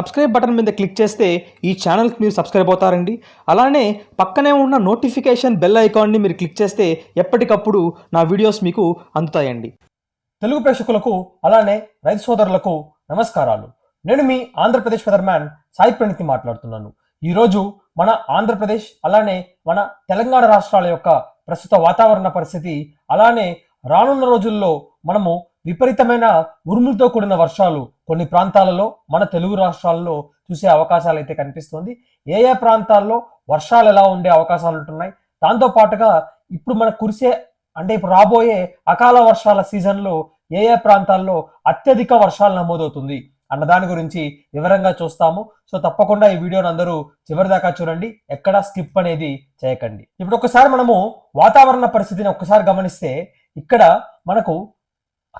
Subscribe button మీద click చేస్తే ఈ ఛానల్కి మీరు సబ్స్క్రైబ్ అవుతారండి. అలానే పక్కనే ఉన్న నోటిఫికేషన్ బెల్ ఐకాన్ని మీరు క్లిక్ చేస్తే ఎప్పటికప్పుడు నా వీడియోస్ మీకు అందుతాయండి. తెలుగు ప్రేక్షకులకు అలానే రైతు సోదరులకు నమస్కారాలు. నేను మీ ఆంధ్రప్రదేశ్ వెదర్మ్యాన్ సాయి ప్రణితి మాట్లాడుతున్నాను. ఈరోజు మన ఆంధ్రప్రదేశ్ అలానే మన తెలంగాణ రాష్ట్రాల యొక్క ప్రస్తుత వాతావరణ పరిస్థితి అలానే రానున్న రోజుల్లో మనము విపరీతమైన ఉరుములతో కూడిన వర్షాలు కొన్ని ప్రాంతాలలో మన తెలుగు రాష్ట్రాల్లో చూసే అవకాశాలు అయితే కనిపిస్తుంది. ఏ ఏ ప్రాంతాల్లో వర్షాలు ఎలా ఉండే అవకాశాలు ఉంటున్నాయి? దాంతో పాటుగా ఇప్పుడు మన కురిసే అంటే ఇప్పుడు రాబోయే అకాల వర్షాల సీజన్లో ఏ ఏ ప్రాంతాల్లో అత్యధిక వర్షాలు నమోదవుతుంది అన్న దాని గురించి వివరంగా చూస్తాము. సో తప్పకుండా ఈ వీడియోని అందరూ చివరి దాకా చూడండి. ఎక్కడ స్కిప్ అనేది చేయకండి. ఇప్పుడు ఒకసారి మనము వాతావరణ పరిస్థితిని ఒక్కసారి గమనిస్తే ఇక్కడ మనకు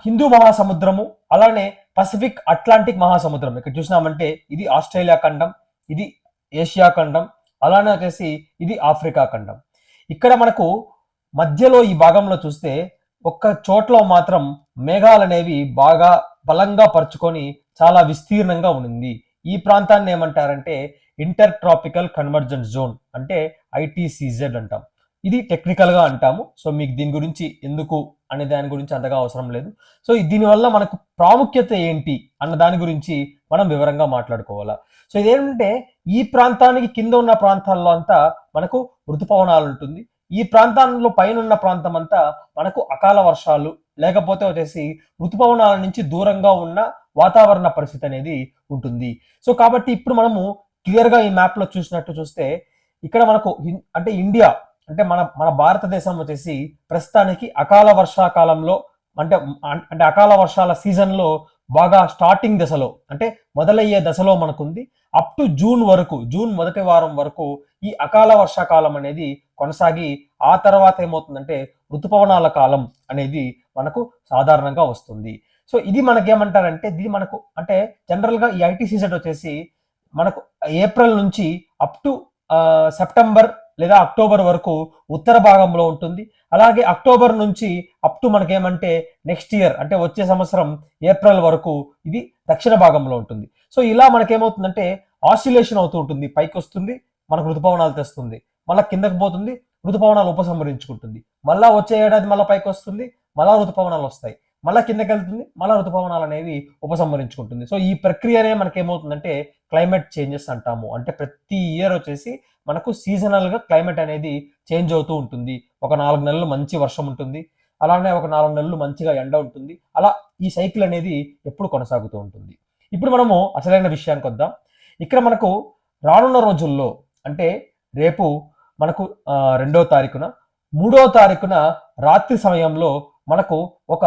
హిందూ మహాసముద్రము అలానే పసిఫిక్ అట్లాంటిక్ మహాసముద్రం. ఇక్కడ చూసినామంటే ఇది ఆస్ట్రేలియా ఖండం ఇది ఏషియా ఖండం అలానే వచ్చేసి ఇది ఆఫ్రికా ఖండం. ఇక్కడ మనకు మధ్యలో ఈ భాగంలో చూస్తే ఒక్క చోట్ల మాత్రం మేఘాలు అనేవి బాగా బలంగా పరుచుకొని చాలా విస్తీర్ణంగా ఉంది ఈ ప్రాంతాన్ని ఏమంటారంటే ఇంటర్ ట్రాపికల్ కన్వర్జెన్స్ జోన్ అంటే ఐటీసీజెడ్ అంటాం. ఇది టెక్నికల్గా అంటాము. సో మీకు దీని గురించి ఎందుకు అనే దాని గురించి అంతగా అవసరం లేదు. సో దీనివల్ల మనకు ప్రాముఖ్యత ఏంటి అన్న దాని గురించి మనం వివరంగా మాట్లాడుకోవాలా. సో ఇదేంటంటే ఈ ప్రాంతానికి కింద ఉన్న ప్రాంతాల్లో అంతా మనకు ఋతుపవనాలు ఉంటుంది. ఈ ప్రాంతాల్లో పైన ఉన్న ప్రాంతం అంతా మనకు అకాల వర్షాలు లేకపోతే వచ్చేసి ఋతుపవనాల నుంచి దూరంగా ఉన్న వాతావరణ పరిస్థితి అనేది ఉంటుంది. సో కాబట్టి ఇప్పుడు మనము క్లియర్గా ఈ మ్యాప్లో చూసినట్టు చూస్తే ఇక్కడ మనకు అంటే ఇండియా అంటే మన మన భారతదేశం వచ్చేసి ప్రస్తుతానికి అకాల వర్షాకాలంలో అంటే అంటే అకాల వర్షాల సీజన్లో బాగా స్టార్టింగ్ దశలో అంటే మొదలయ్యే దశలో మనకుంది. అప్ టు జూన్ వరకు జూన్ మొదటి వారం వరకు ఈ అకాల వర్షాకాలం అనేది కొనసాగి ఆ తర్వాత ఏమవుతుందంటే ఋతుపవనాల కాలం అనేది మనకు సాధారణంగా వస్తుంది. సో ఇది మనకేమంటారంటే ఇది మనకు అంటే జనరల్గా ఈ ఐటీ సీజన్ వచ్చేసి మనకు ఏప్రిల్ నుంచి అప్ టు సెప్టెంబర్ లేదా అక్టోబర్ వరకు ఉత్తర భాగంలో ఉంటుంది. అలాగే అక్టోబర్ నుంచి అప్ టు మనకేమంటే నెక్స్ట్ ఇయర్ అంటే వచ్చే సంవత్సరం ఏప్రిల్ వరకు ఇది దక్షిణ భాగంలో ఉంటుంది. సో ఇలా మనకేమవుతుందంటే ఆసిలేషన్ అవుతూ ఉంటుంది. పైకి వస్తుంది మనకు ఋతుపవనాలు తెస్తుంది. మళ్ళీ కిందకి పోతుంది ఋతుపవనాలు ఉపసంహరించుకుంటుంది. మళ్ళా వచ్చే ఏడాది మళ్ళీ పైకి వస్తుంది మళ్ళా ఋతుపవనాలు వస్తాయి. మళ్ళా కిందకి వెళ్తుంది మళ్ళా ఋతుపవనాలు అనేవి ఉపసంహరించుకుంటుంది. సో ఈ ప్రక్రియనే మనకేమవుతుందంటే క్లైమేట్ చేంజెస్ అంటాము. అంటే ప్రతి ఇయర్ వచ్చేసి మనకు సీజనల్గా క్లైమేట్ అనేది చేంజ్ అవుతూ ఉంటుంది. ఒక నాలుగు నెలలు మంచి వర్షం ఉంటుంది. అలానే ఒక నాలుగు నెలలు మంచిగా ఎండ ఉంటుంది. అలా ఈ సైకిల్ అనేది ఎప్పుడు కొనసాగుతూ ఉంటుంది. ఇప్పుడు మనము అసలైన విషయానికి వద్దాం. ఇక్కడ మనకు రానున్న రోజుల్లో అంటే రేపు మనకు రెండో తారీఖున మూడో తారీఖున రాత్రి సమయంలో మనకు ఒక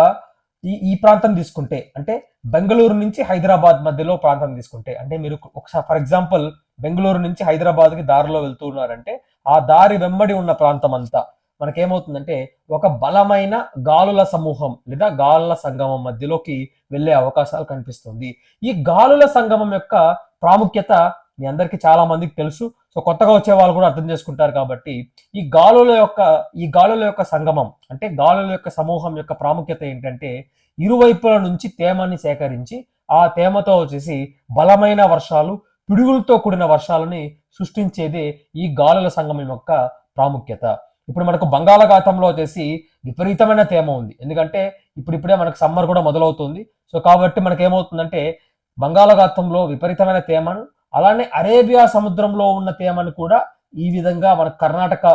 ఈ ఈ ప్రాంతం తీసుకుంటే అంటే బెంగళూరు నుంచి హైదరాబాద్ మధ్యలో ప్రాంతం తీసుకుంటే అంటే మీరు ఒకసారి ఫర్ ఎగ్జాంపుల్ బెంగళూరు నుంచి హైదరాబాద్కి దారిలో వెళ్తూ ఉన్నారంటే ఆ దారి వెంబడి ఉన్న ప్రాంతం అంతా మనకేమవుతుందంటే ఒక బలమైన గాలుల సమూహం లేదా గాలుల సంగమం మధ్యలోకి వెళ్ళే అవకాశాలు కనిపిస్తుంది. ఈ గాలుల సంగమం యొక్క ప్రాముఖ్యత మీ అందరికీ చాలా మందికి తెలుసు. సో కొత్తగా వచ్చే వాళ్ళు కూడా అర్థం చేసుకుంటారు కాబట్టి ఈ గాలుల యొక్క ఈ గాలుల యొక్క సంగమం అంటే గాలుల యొక్క సమూహం యొక్క ప్రాముఖ్యత ఏంటంటే ఇరువైపుల నుంచి తేమని సేకరించి ఆ తేమతో వచ్చేసి బలమైన వర్షాలు పిడుగులతో కూడిన వర్షాలని సృష్టించేదే ఈ గాలుల సంగమం యొక్క ప్రాముఖ్యత. ఇప్పుడు మనకు బంగాళాఖాతంలో వచ్చేసి విపరీతమైన తేమ ఉంది. ఎందుకంటే ఇప్పుడిప్పుడే మనకు సమ్మర్ కూడా మొదలవుతుంది. సో కాబట్టి మనకేమవుతుందంటే బంగాళాఖాతంలో విపరీతమైన తేమను అలానే అరేబియా సముద్రంలో ఉన్న తేమను కూడా ఈ విధంగా మన కర్ణాటక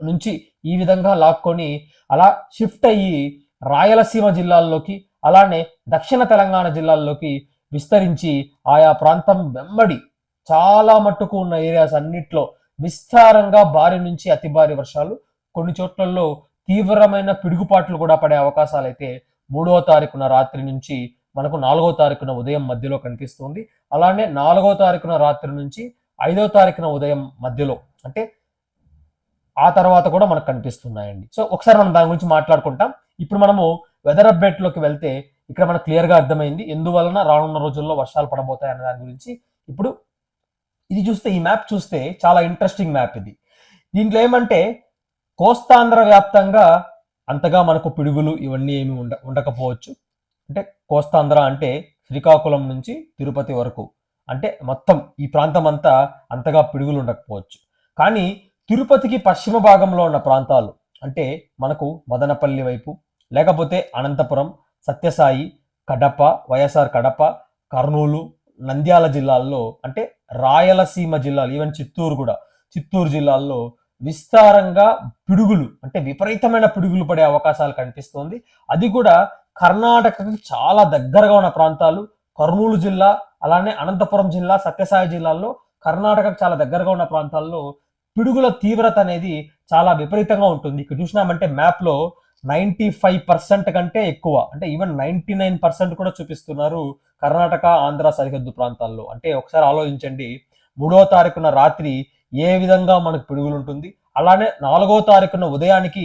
నుంచి ఈ విధంగా లాక్కొని అలా షిఫ్ట్ అయ్యి రాయలసీమ జిల్లాల్లోకి అలానే దక్షిణ తెలంగాణ జిల్లాల్లోకి విస్తరించి ఆయా ప్రాంతం వెంబడి చాలా మట్టుకు ఉన్న ఏరియాస్ అన్నిట్లో విస్తారంగా భారీ నుంచి అతి భారీ వర్షాలు కొన్ని చోట్లలో తీవ్రమైన పిడుగుపాట్లు కూడా పడే అవకాశాలు అయితే మూడవ తారీఖున రాత్రి నుంచి మనకు నాలుగో తారీఖున ఉదయం మధ్యలో కనిపిస్తుంది. అలానే నాలుగో తారీఖున రాత్రి నుంచి ఐదో తారీఖున ఉదయం మధ్యలో అంటే ఆ తర్వాత కూడా మనకు కనిపిస్తున్నాయండి. సో ఒకసారి మనం దాని గురించి మాట్లాడుకుంటాం. ఇప్పుడు మనము వెదర్ అప్డేట్లోకి వెళ్తే ఇక్కడ మనకు క్లియర్గా అర్థమైంది. ఎందువలన రానున్న రోజుల్లో వర్షాలు పడబోతాయి అనే దాని గురించి. ఇప్పుడు ఇది చూస్తే ఈ మ్యాప్ చూస్తే చాలా ఇంట్రెస్టింగ్ మ్యాప్ ఇది. దీంట్లో ఏమంటే కోస్తాంధ్ర వ్యాప్తంగా అంతగా మనకు పిడుగులు ఇవన్నీ ఏమి ఉండ ఉండకపోవచ్చు. అంటే కోస్తాంధ్ర అంటే శ్రీకాకుళం నుంచి తిరుపతి వరకు. అంటే మొత్తం ఈ ప్రాంతం అంతా అంతగా పిడుగులు ఉండకపోవచ్చు. కానీ తిరుపతికి పశ్చిమ భాగంలో ఉన్న ప్రాంతాలు అంటే మనకు మదనపల్లి వైపు లేకపోతే అనంతపురం సత్యసాయి కడప వైఎస్ఆర్ కడప కర్నూలు నంద్యాల జిల్లాల్లో అంటే రాయలసీమ జిల్లాలు ఈవెన్ చిత్తూరు కూడా. చిత్తూరు జిల్లాల్లో విస్తారంగా పిడుగులు అంటే విపరీతమైన పిడుగులు పడే అవకాశాలు కనిపిస్తోంది. అది కూడా కర్ణాటకకి చాలా దగ్గరగా ఉన్న ప్రాంతాలు కర్నూలు జిల్లా అలానే అనంతపురం జిల్లా సత్యసాయి జిల్లాల్లో కర్ణాటకకు చాలా దగ్గరగా ఉన్న ప్రాంతాల్లో పిడుగుల తీవ్రత అనేది చాలా విపరీతంగా ఉంటుంది. ఇక్కడ చూసినామంటే మ్యాప్లో నైంటీ ఫైవ్ పర్సెంట్ కంటే ఎక్కువ అంటే ఈవెన్ నైంటీ నైన్ పర్సెంట్ కూడా చూపిస్తున్నారు కర్ణాటక ఆంధ్ర సరిహద్దు ప్రాంతాల్లో. అంటే ఒకసారి ఆలోచించండి మూడో తారీఖున రాత్రి ఏ విధంగా మనకు పిడుగులు ఉంటుంది అలానే నాలుగో తారీఖున ఉదయానికి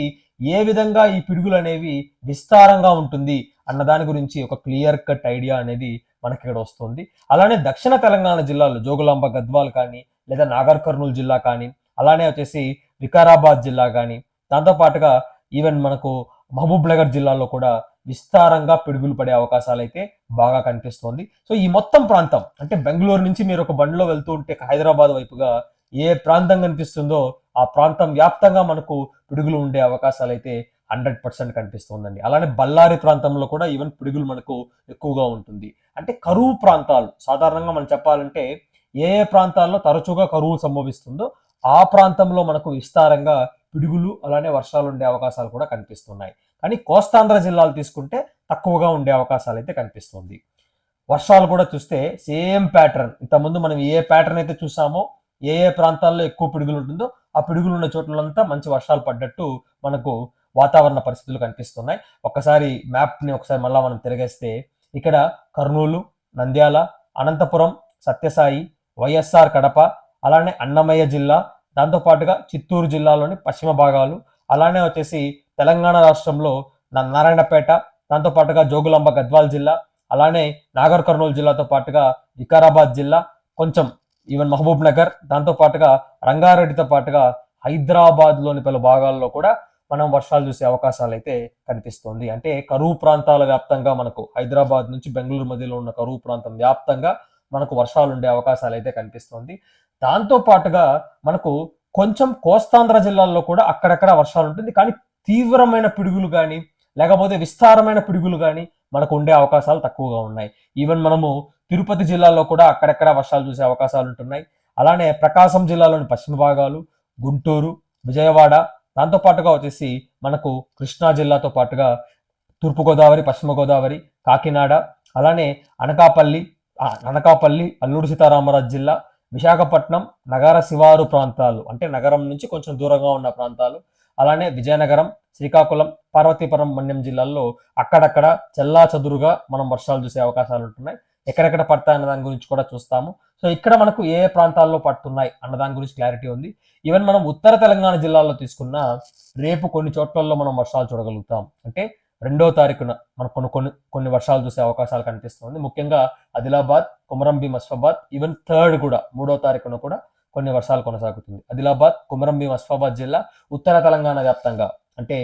ఏ విధంగా ఈ పిడుగులు అనేవి విస్తారంగా ఉంటుంది అన్న దాని గురించి ఒక క్లియర్ కట్ ఐడియా అనేది మనకి ఇక్కడ వస్తుంది. అలానే దక్షిణ తెలంగాణ జిల్లాలో జోగులాంబ గద్వాల్ కానీ లేదా నాగర్ కర్నూలు జిల్లా కానీ అలానే వచ్చేసి వికారాబాద్ జిల్లా కానీ దాంతోపాటుగా ఈవెన్ మనకు మహబూబ్ నగర్ జిల్లాలో కూడా విస్తారంగా పిడుగులు పడే అవకాశాలు అయితే బాగా కనిపిస్తోంది. సో ఈ మొత్తం ప్రాంతం అంటే బెంగళూరు నుంచి మీరు ఒక బండిలో వెళ్తూ ఉంటే హైదరాబాద్ వైపుగా ఏ ప్రాంతం కనిపిస్తుందో ఆ ప్రాంతం వ్యాప్తంగా మనకు పిడుగులు ఉండే అవకాశాలు అయితే హండ్రెడ్ పర్సెంట్ కనిపిస్తుందండి. అలానే బళ్ళారి ప్రాంతంలో కూడా ఈవెన్ పిడుగులు మనకు ఎక్కువగా ఉంటుంది. అంటే కరువు ప్రాంతాలు సాధారణంగా మనం చెప్పాలంటే ఏ ఏ ప్రాంతాల్లో తరచుగా కరువు సంభవిస్తుందో ఆ ప్రాంతంలో మనకు విస్తారంగా పిడుగులు అలానే వర్షాలు ఉండే అవకాశాలు కూడా కనిపిస్తున్నాయి. కానీ కోస్తాంధ్ర జిల్లాలు తీసుకుంటే తక్కువగా ఉండే అవకాశాలు అయితే కనిపిస్తుంది. వర్షాలు కూడా చూస్తే సేమ్ ప్యాటర్న్. ఇంతకుముందు మనం ఏ ప్యాటర్న్ అయితే చూసామో ఏ ఏ ప్రాంతాల్లో ఎక్కువ పిడుగులు ఉంటుందో ఆ పిడుగులు ఉన్న చోట్లంతా మంచి వర్షాలు పడ్డట్టు మనకు వాతావరణ పరిస్థితులు కనిపిస్తున్నాయి. ఒక్కసారి మ్యాప్ని ఒకసారి మళ్ళీ మనం తిరగేస్తే ఇక్కడ కర్నూలు నంద్యాల అనంతపురం సత్యసాయి వైఎస్ఆర్ కడప అలానే అన్నమయ్య జిల్లా దాంతోపాటుగా చిత్తూరు జిల్లాలోని పశ్చిమ భాగాలు అలానే వచ్చేసి తెలంగాణ రాష్ట్రంలో నారాయణపేట దాంతోపాటుగా జోగులాంబ గద్వాల్ జిల్లా అలానే నాగర్ కర్నూలు జిల్లాతో పాటుగా వికారాబాద్ జిల్లా కొంచెం ఈవెన్ మహబూబ్ నగర్ దాంతో పాటుగా రంగారెడ్డితో పాటుగా హైదరాబాద్లోని పలు భాగాల్లో కూడా మనం వర్షాలు చూసే అవకాశాలు అయితే కనిపిస్తుంది. అంటే కరువు ప్రాంతాల వ్యాప్తంగా మనకు హైదరాబాద్ నుంచి బెంగళూరు మధ్యలో ఉన్న కరువు ప్రాంతం వ్యాప్తంగా మనకు వర్షాలు ఉండే అవకాశాలు అయితే కనిపిస్తుంది. దాంతో పాటుగా మనకు కొంచెం కోస్తాంధ్ర జిల్లాల్లో కూడా అక్కడక్కడ వర్షాలు ఉంటుంది. కానీ తీవ్రమైన పిడుగులు కానీ లేకపోతే విస్తారమైన పిడుగులు కానీ మనకు ఉండే అవకాశాలు తక్కువగా ఉన్నాయి. ఈవెన్ మనము తిరుపతి జిల్లాలో కూడా అక్కడక్కడ వర్షాలు చూసే అవకాశాలు ఉంటున్నాయి. అలానే ప్రకాశం జిల్లాలోని పశ్చిమ భాగాలు గుంటూరు విజయవాడ దాంతో పాటుగా వచ్చేసి మనకు కృష్ణా జిల్లాతో పాటుగా తూర్పుగోదావరి పశ్చిమ గోదావరి కాకినాడ అలానే అనకాపల్లి అనకాపల్లి అల్లూరు సీతారామరాజు జిల్లా విశాఖపట్నం నగర శివారు ప్రాంతాలు అంటే నగరం నుంచి కొంచెం దూరంగా ఉన్న ప్రాంతాలు అలానే విజయనగరం శ్రీకాకుళం పార్వతీపురం మన్యం జిల్లాల్లో అక్కడక్కడ చెల్లా చదురుగా మనం వర్షాలు చూసే అవకాశాలు ఉంటున్నాయి. ఎక్కడెక్కడ పడతాయి అన్న దాని గురించి కూడా చూస్తాము. సో ఇక్కడ మనకు ఏ ప్రాంతాల్లో పడుతున్నాయి అన్న దాని గురించి క్లారిటీ ఉంది. ఈవెన్ మనం ఉత్తర తెలంగాణ జిల్లాలో తీసుకున్న రేపు కొన్ని చోట్లలో మనం వర్షాలు చూడగలుగుతాం. అంటే రెండో తారీఖున మనకు కొన్ని కొన్ని కొన్ని వర్షాలు చూసే అవకాశాలు కనిపిస్తుంది. ముఖ్యంగా ఆదిలాబాద్ కుమరంభీం అస్ఫాబాద్ ఈవెన్ థర్డ్ కూడా మూడో తారీఖున కూడా కొన్ని వర్షాలు కొనసాగుతుంది. ఆదిలాబాద్ కుమరంభీం అస్ఫాబాద్ జిల్లా ఉత్తర తెలంగాణ వ్యాప్తంగా అంటే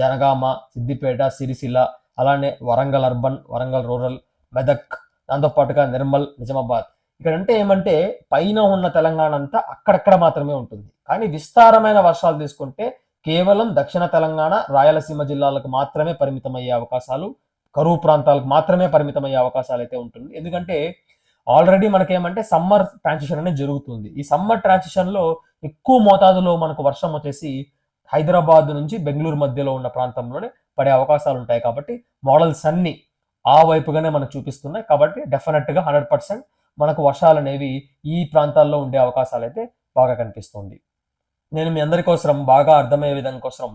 జనగామ సిద్దిపేట సిరిసిల్ల అలానే వరంగల్ అర్బన్ వరంగల్ రూరల్ మెదక్ దాంతోపాటుగా నిర్మల్ నిజామాబాద్. ఇక్కడ అంటే ఏమంటే పైన ఉన్న తెలంగాణ అంతా అక్కడక్కడ మాత్రమే ఉంటుంది. కానీ విస్తారమైన వర్షాలు తీసుకుంటే కేవలం దక్షిణ తెలంగాణ రాయలసీమ జిల్లాలకు మాత్రమే పరిమితమయ్యే అవకాశాలు కరువు ప్రాంతాలకు మాత్రమే పరిమితమయ్యే అవకాశాలు అయితే ఉంటుంది. ఎందుకంటే ఆల్రెడీ మనకేమంటే సమ్మర్ ట్రాన్సిషన్ అనేది జరుగుతుంది. ఈ సమ్మర్ ట్రాన్సిషన్లో ఎక్కువ మోతాదులో మనకు వర్షం వచ్చేసి హైదరాబాద్ నుంచి బెంగళూరు మధ్యలో ఉన్న ప్రాంతంలోనే పడే అవకాశాలు ఉంటాయి. కాబట్టి మోడల్స్ అన్ని ఆ వైపుగానే మనకు చూపిస్తున్నాయి. కాబట్టి డెఫినెట్గా హండ్రెడ్ పర్సెంట్ మనకు వర్షాలు అనేవి ఈ ప్రాంతాల్లో ఉండే అవకాశాలు అయితే బాగా కనిపిస్తుంది. నేను మీ అందరి కోసం బాగా అర్థమయ్యే విధంగా కోసం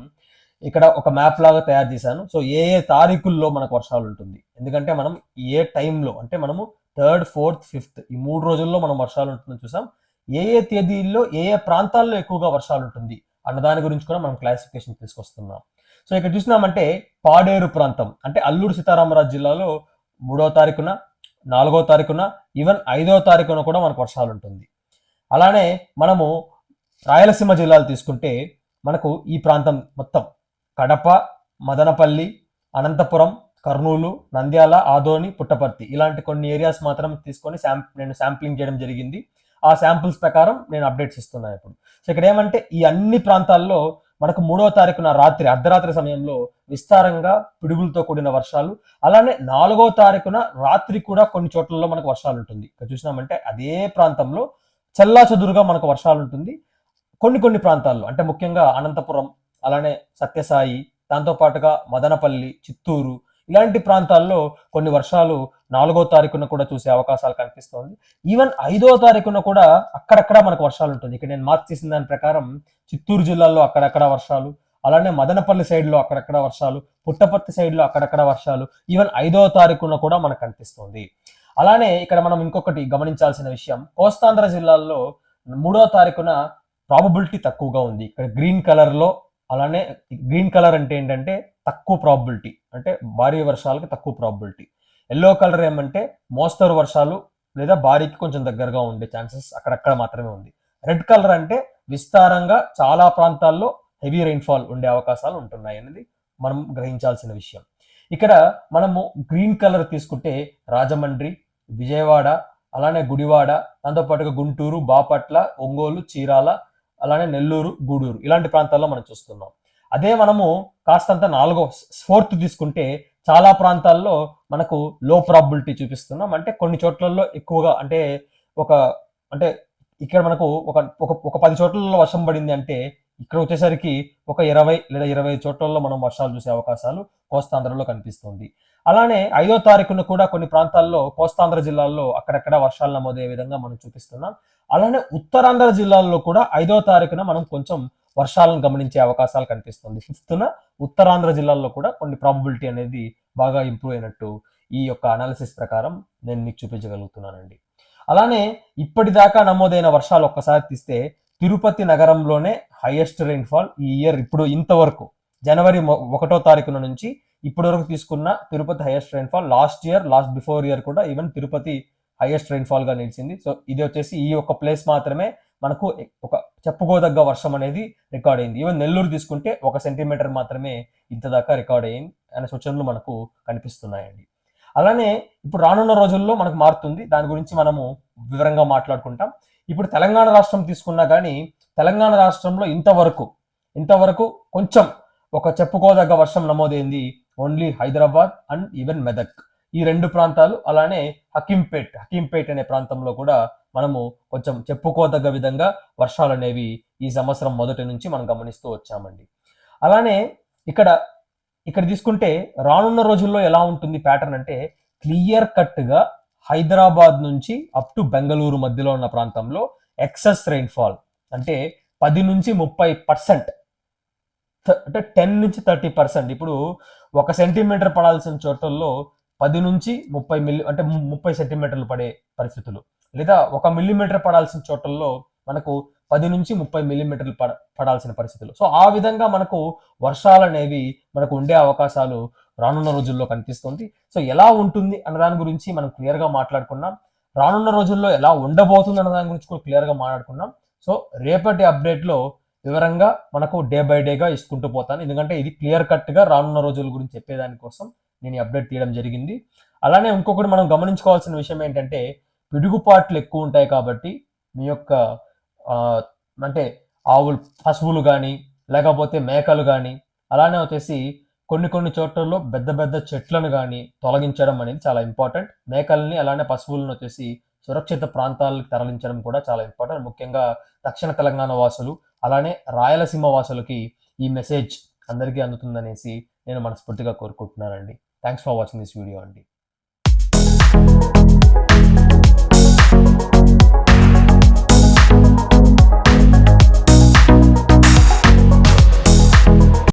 ఇక్కడ ఒక మ్యాప్ లాగా తయారు చేశాను. సో ఏ ఏ తారీఖుల్లో మనకు వర్షాలు ఉంటుంది? ఎందుకంటే మనం ఏ టైంలో అంటే మనము థర్డ్ ఫోర్త్ ఫిఫ్త్ ఈ మూడు రోజుల్లో మనం వర్షాలు ఉంటుందని చూసాం. ఏ ఏ తేదీల్లో ఏ ఏ ప్రాంతాల్లో ఎక్కువగా వర్షాలు ఉంటుంది? అన్న దాని గురించి కూడా మనం క్లాసిఫికేషన్ తీసుకొస్తున్నాం. సో ఇక్కడ చూసినామంటే పాడేరు ప్రాంతం. అంటే అల్లూరు సీతారామరాజు జిల్లాలో మూడో తారీఖున నాలుగో తారీఖున ఈవెన్ ఐదో తారీఖున కూడా మనకు వర్షాలు ఉంటుంది అలానే మనము రాయలసీమ జిల్లాలు తీసుకుంటే మనకు ఈ ప్రాంతం మొత్తం కడప మదనపల్లి అనంతపురం కర్నూలు నంద్యాల ఆదోని పుట్టపర్తి ఇలాంటి కొన్ని ఏరియాస్ మాత్రం తీసుకొని శాంప్ నేను శాంప్లింగ్ చేయడం జరిగింది. ఆ శాంపుల్స్ ప్రకారం నేను అప్డేట్స్ ఇస్తున్నాను ఇప్పుడు. సో ఇక్కడ ఏమంటే ఈ అన్ని ప్రాంతాల్లో మనకు మూడవ తారీఖున రాత్రి అర్ధరాత్రి సమయంలో విస్తారంగా పిడుగులతో కూడిన వర్షాలు. అలానే నాలుగవ తారీఖున రాత్రి కూడా కొన్ని చోట్లలో మనకు వర్షాలు ఉంటుంది ఇక్కడ చూసినామంటే అదే ప్రాంతంలో చల్లా చదురుగా మనకు వర్షాలు ఉంటుంది కొన్ని కొన్ని ప్రాంతాల్లో అంటే ముఖ్యంగా అనంతపురం అలానే సత్యసాయి దాంతో పాటుగా మదనపల్లి చిత్తూరు ఇలాంటి ప్రాంతాల్లో కొన్ని వర్షాలు నాలుగో తారీఖున కూడా చూసే అవకాశాలు కనిపిస్తోంది. ఈవెన్ ఐదో తారీఖున కూడా అక్కడక్కడ మనకు వర్షాలు ఉంటుంది. ఇక్కడ నేను మార్క్ చేసిన దాని ప్రకారం చిత్తూరు జిల్లాలో అక్కడక్కడ వర్షాలు అలానే మదనపల్లి సైడ్లో అక్కడక్కడ వర్షాలు పుట్టపర్తి సైడ్లో అక్కడక్కడ వర్షాలు ఈవెన్ ఐదో తారీఖున కూడా మనకు కనిపిస్తుంది. అలానే ఇక్కడ మనం ఇంకొకటి గమనించాల్సిన విషయం కోస్తాంధ్ర జిల్లాల్లో మూడో తారీఖున ప్రాబబిలిటీ తక్కువగా ఉంది. ఇక్కడ గ్రీన్ కలర్లో అలానే గ్రీన్ కలర్ అంటే ఏంటంటే తక్కువ ప్రాబిలిటీ అంటే భారీ వర్షాలకి తక్కువ ప్రాబిలిటీ ఎల్లో కలర్ ఏమంటే మోస్తరు వర్షాలు లేదా భారీకి కొంచెం దగ్గరగా ఉండే ఛాన్సెస్ అక్కడక్కడ మాత్రమే ఉంది. రెడ్ కలర్ అంటే విస్తారంగా చాలా ప్రాంతాల్లో హెవీ రైన్ఫాల్ ఉండే అవకాశాలు ఉంటున్నాయి అనేది మనం గ్రహించాల్సిన విషయం. ఇక్కడ మనము గ్రీన్ కలర్ తీసుకుంటే రాజమండ్రి విజయవాడ అలానే గుడివాడ దాంతోపాటుగా గుంటూరు బాపట్ల ఒంగోలు చీరాల అలానే నెల్లూరు గూడూరు ఇలాంటి ప్రాంతాల్లో మనం చూస్తున్నాం. అదే మనము కాస్తంత నాలుగో ఫోర్త్ తీసుకుంటే చాలా ప్రాంతాల్లో మనకు లో ప్రాబిలిటీ చూపిస్తున్నాం. అంటే కొన్ని చోట్లలో ఎక్కువగా అంటే ఒక అంటే ఇక్కడ మనకు ఒక ఒక ఒక పది చోట్లలో వర్షం పడింది అంటే ఇక్కడ వచ్చేసరికి ఒక ఇరవై లేదా ఇరవై చోట్లలో మనం వర్షాలు చూసే అవకాశాలు కోస్తాంధ్రలో కనిపిస్తుంది. అలానే ఐదో తారీఖున కూడా కొన్ని ప్రాంతాల్లో కోస్తాంధ్ర జిల్లాల్లో అక్కడక్కడ వర్షాలు నమోదయ్యే విధంగా మనం చూపిస్తున్నాం. అలానే ఉత్తరాంధ్ర జిల్లాల్లో కూడా ఐదో తారీఖున మనం కొంచెం వర్షాలను గమనించే అవకాశాలు కనిపిస్తుంది. ఫిఫ్త్న ఉత్తరాంధ్ర జిల్లాల్లో కూడా కొన్ని ప్రాబబిలిటీ అనేది బాగా ఇంప్రూవ్ అయినట్టు ఈ యొక్క అనాలిసిస్ ప్రకారం నేను మీకు చూపించగలుగుతున్నానండి. అలానే ఇప్పటిదాకా నమోదైన వర్షాలు ఒక్కసారి తీస్తే తిరుపతి నగరంలోనే హైయెస్ట్ రైన్ఫాల్ ఈ ఇయర్ ఇప్పుడు ఇంతవరకు. జనవరి ఒకటో తారీఖున నుంచి ఇప్పటి వరకు తీసుకున్న Tirupati highest rainfall last year last before year కూడా ఈవెన్ తిరుపతి హైయెస్ట్ రైన్ఫాల్గా నిలిచింది. సో ఇది వచ్చేసి ఈ ఒక్క ప్లేస్ మాత్రమే మనకు ఒక చెప్పుకోదగ్గ వర్షం అనేది రికార్డ్ అయింది. ఈవెన్ నెల్లూరు తీసుకుంటే ఒక సెంటీమీటర్ మాత్రమే ఇంత దాకా రికార్డ్ అయింది అనే సూచనలు మనకు కనిపిస్తున్నాయండి. అలానే ఇప్పుడు రానున్న రోజుల్లో మనకు మారుతుంది. దాని గురించి మనము వివరంగా మాట్లాడుకుంటాం. ఇప్పుడు తెలంగాణ రాష్ట్రం తీసుకున్నా కానీ తెలంగాణ రాష్ట్రంలో ఇంతవరకు ఇంతవరకు కొంచెం ఒక చెప్పుకోదగ్గ వర్షం నమోదైంది. Only Hyderabad and even Medak. ఈ రెండు ప్రాంతాలు అలానే హకీంపేట్ హకీంపేట్ అనే ప్రాంతంలో కూడా మనము కొంచెం చెప్పుకోదగ్గ విధంగా వర్షాలు అనేవి ఈ సంవత్సరం మొదటి నుంచి మనం గమనిస్తూ వచ్చామండి. అలానే ఇక్కడ ఇక్కడ తీసుకుంటే రానున్న రోజుల్లో ఎలా ఉంటుంది ప్యాటర్న్ అంటే క్లియర్ కట్గా హైదరాబాద్ నుంచి అప్ టు బెంగళూరు మధ్యలో ఉన్న ప్రాంతంలో ఎక్సెస్ రైన్ఫాల్ అంటే పది నుంచి ముప్పై పర్సెంట్. అంటే టెన్ నుంచి థర్టీ పర్సెంట్. ఇప్పుడు ఒక సెంటీమీటర్ పడాల్సిన చోటల్లో పది నుంచి ముప్పై మిల్లీ అంటే ముప్పై సెంటీమీటర్లు పడే పరిస్థితులు. లేదా ఒక మిల్లీమీటర్ పడాల్సిన చోటల్లో మనకు పది నుంచి ముప్పై మిల్లీమీటర్లు పడ పడాల్సిన పరిస్థితులు. సో ఆ విధంగా మనకు వర్షాలు అనేవి మనకు ఉండే అవకాశాలు రానున్న రోజుల్లో కనిపిస్తుంది. సో ఎలా ఉంటుంది అన్న దాని గురించి మనం క్లియర్గా మాట్లాడుకున్నాం. రానున్న రోజుల్లో ఎలా ఉండబోతుంది అన్న దాని గురించి కూడా క్లియర్గా మాట్లాడుకున్నాం. సో రేపటి అప్డేట్లో వివరంగా మనకు డే బై డేగా ఇసుకుంటూ పోతాను. ఎందుకంటే ఇది క్లియర్ కట్గా రానున్న రోజుల గురించి చెప్పేదాని కోసం నేను ఈ అప్డేట్ తీయడం జరిగింది. అలానే ఇంకొకటి మనం గమనించుకోవాల్సిన విషయం ఏంటంటే పిడుగుపాట్లు ఎక్కువ ఉంటాయి కాబట్టి మీ యొక్క అంటే ఆవులు పశువులు కానీ లేకపోతే మేకలు కానీ అలానే వచ్చేసి కొన్ని కొన్ని చోట్లలో పెద్ద పెద్ద చెట్లను కానీ తొలగించడం అనేది చాలా ఇంపార్టెంట్. మేకల్ని అలానే పశువులను వచ్చేసి సురక్షిత ప్రాంతాలకు తరలించడం కూడా చాలా ఇంపార్టెంట్. ముఖ్యంగా దక్షిణ తెలంగాణ వాసులు అలానే రాయలసీమ వాసులకి ఈ మెసేజ్ అందరికీ అందుతుందనేసి నేను మనస్ఫూర్తిగా కోరుకుంటున్నానండి. Thanks for watching this video అండి.